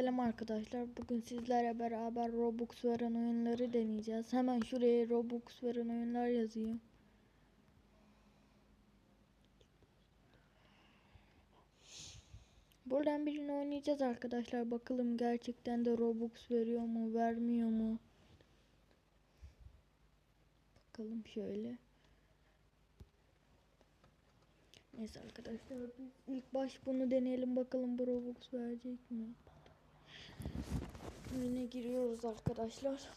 Selam arkadaşlar. Bugün sizlerle beraber Robux veren oyunları deneyeceğiz. Hemen şuraya Robux veren oyunlar yazayım. Buradan birini oynayacağız arkadaşlar. Bakalım gerçekten de Robux veriyor mu, vermiyor mu? Bakalım şöyle. Neyse arkadaşlar ilk baş bunu deneyelim bakalım bu Robux verecek mi? Oyuna giriyoruz arkadaşlar.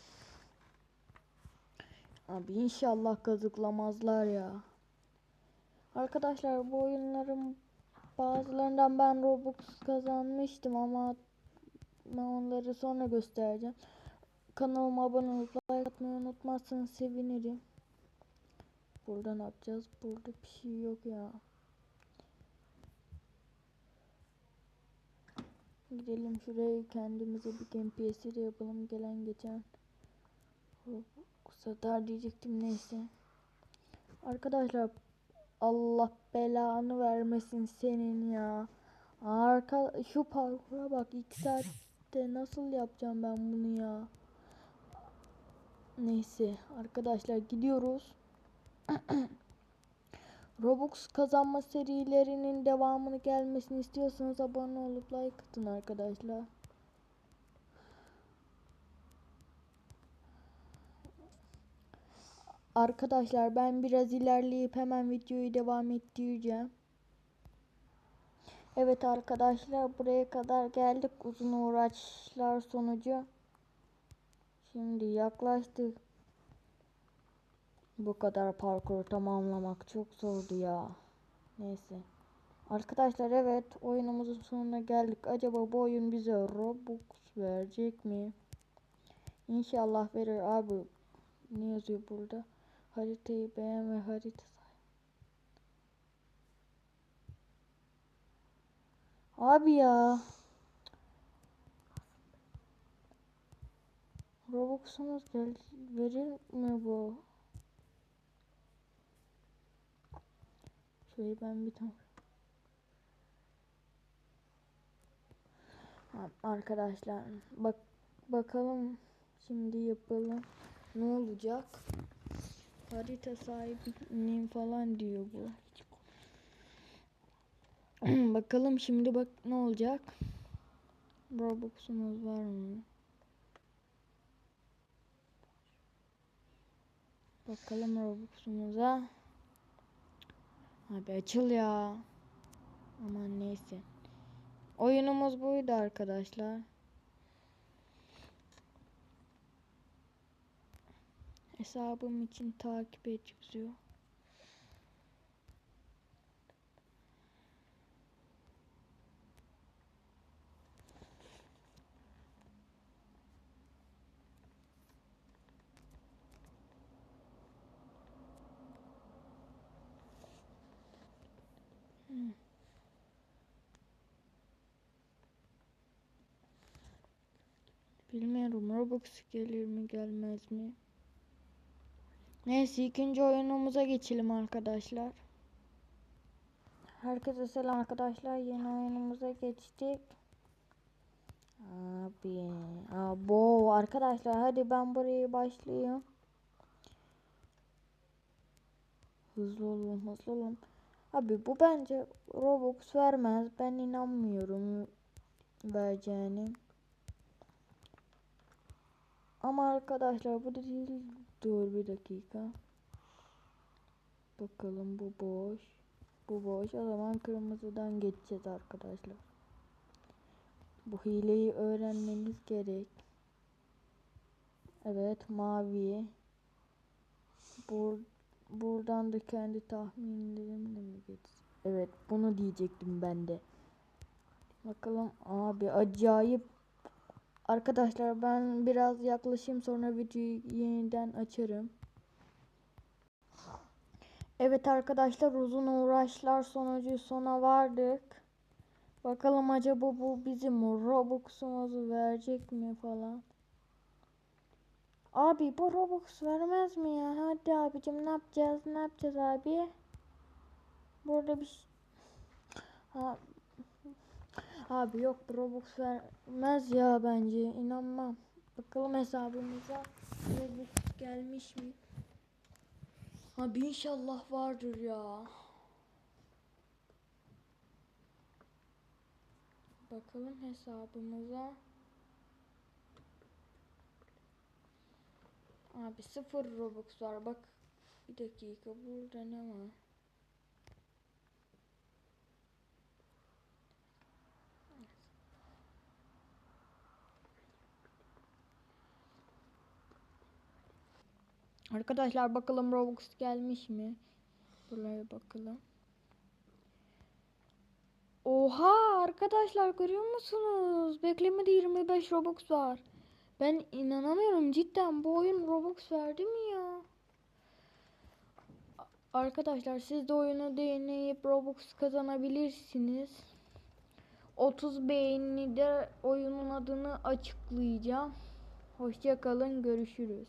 Abi inşallah kazıklamazlar ya. Arkadaşlar bu oyunların bazılarından ben Robux kazanmıştım ama ben onları sonra göstereceğim. Kanalıma abone olup like atmayı unutmazsanız sevinirim. Burada ne yapacağız? Burada bir şey yok ya. Gidelim şuraya kendimize bir game PS'i yapalım gelen geçen. Satar diyecektim neyse. Arkadaşlar Allah belanı vermesin senin ya. Arka şu parkura bak 2 saatte nasıl yapacağım ben bunu ya. Neyse arkadaşlar gidiyoruz. Robux kazanma serilerinin devamını gelmesini istiyorsanız abone olup like atın arkadaşlar. Arkadaşlar ben biraz ilerleyip hemen videoyu devam ettireceğim. Evet arkadaşlar buraya kadar geldik uzun uğraşlar sonucu. Şimdi yaklaştık. Bu kadar parkuru tamamlamak çok zordu ya. Neyse. Arkadaşlar evet oyunumuzun sonuna geldik. Acaba bu oyun bize Robux verecek mi? İnşallah verir abi. Ne yazıyor burada? Haritayı beğen ve harita. Abi ya. Robux'umuz verir mi bu? Şöyle ben bir Tamam, Arkadaşlar bak bakalım şimdi yapalım. Ne olacak? Harita sahibinin falan diyor bu. bakalım şimdi bak ne olacak? Robux'umuz var mı? Bakalım Robux'umuza. Abi açıl ya. Aman neyse. Oyunumuz buydu arkadaşlar. Hesabım için takip et yazıyor. Bilmiyorum Robux gelir mi gelmez mi? Neyse ikinci oyunumuza geçelim arkadaşlar. Herkese selam arkadaşlar. Yeni oyunumuza geçtik. Abi, abo arkadaşlar hadi ben burayı başlayayım. Hızlı olun, hızlı olun. Abi bu bence Robux vermez. Ben inanmıyorum vereceğini. Ama arkadaşlar bu değil. Dur bir dakika. Bakalım bu boş. Bu boş. O zaman kırmızıdan geçeceğiz arkadaşlar. Bu hileyi öğrenmeniz gerek. Evet mavi. Bur buradan da kendi tahminlerimle mi geçeceğiz? Evet bunu diyecektim ben de. Bakalım abi acayip Arkadaşlar ben biraz yaklaşayım sonra videoyu yeniden açarım. Evet arkadaşlar uzun uğraşlar sonucu sona vardık. Bakalım acaba bu bizim Robux'umuzu verecek mi falan. Abi bu Robux vermez mi ya? Hadi abicim ne yapacağız? Ne yapacağız abi? Burada bir ha. Abi yok Robux vermez ya bence inanmam. Bakalım hesabımıza Robux gelmiş mi? Abi inşallah vardır ya. Bakalım hesabımıza. Abi sıfır Robux var bak. Bir dakika burada ne var? Arkadaşlar bakalım Robux gelmiş mi? Buraya bakalım. Oha arkadaşlar görüyor musunuz? Beklemede 25 Robux var. Ben inanamıyorum cidden bu oyun Robux verdi mi ya? Arkadaşlar siz de oyunu deneyip Robux kazanabilirsiniz. 30 beğeni de oyunun adını açıklayacağım. Hoşça kalın görüşürüz.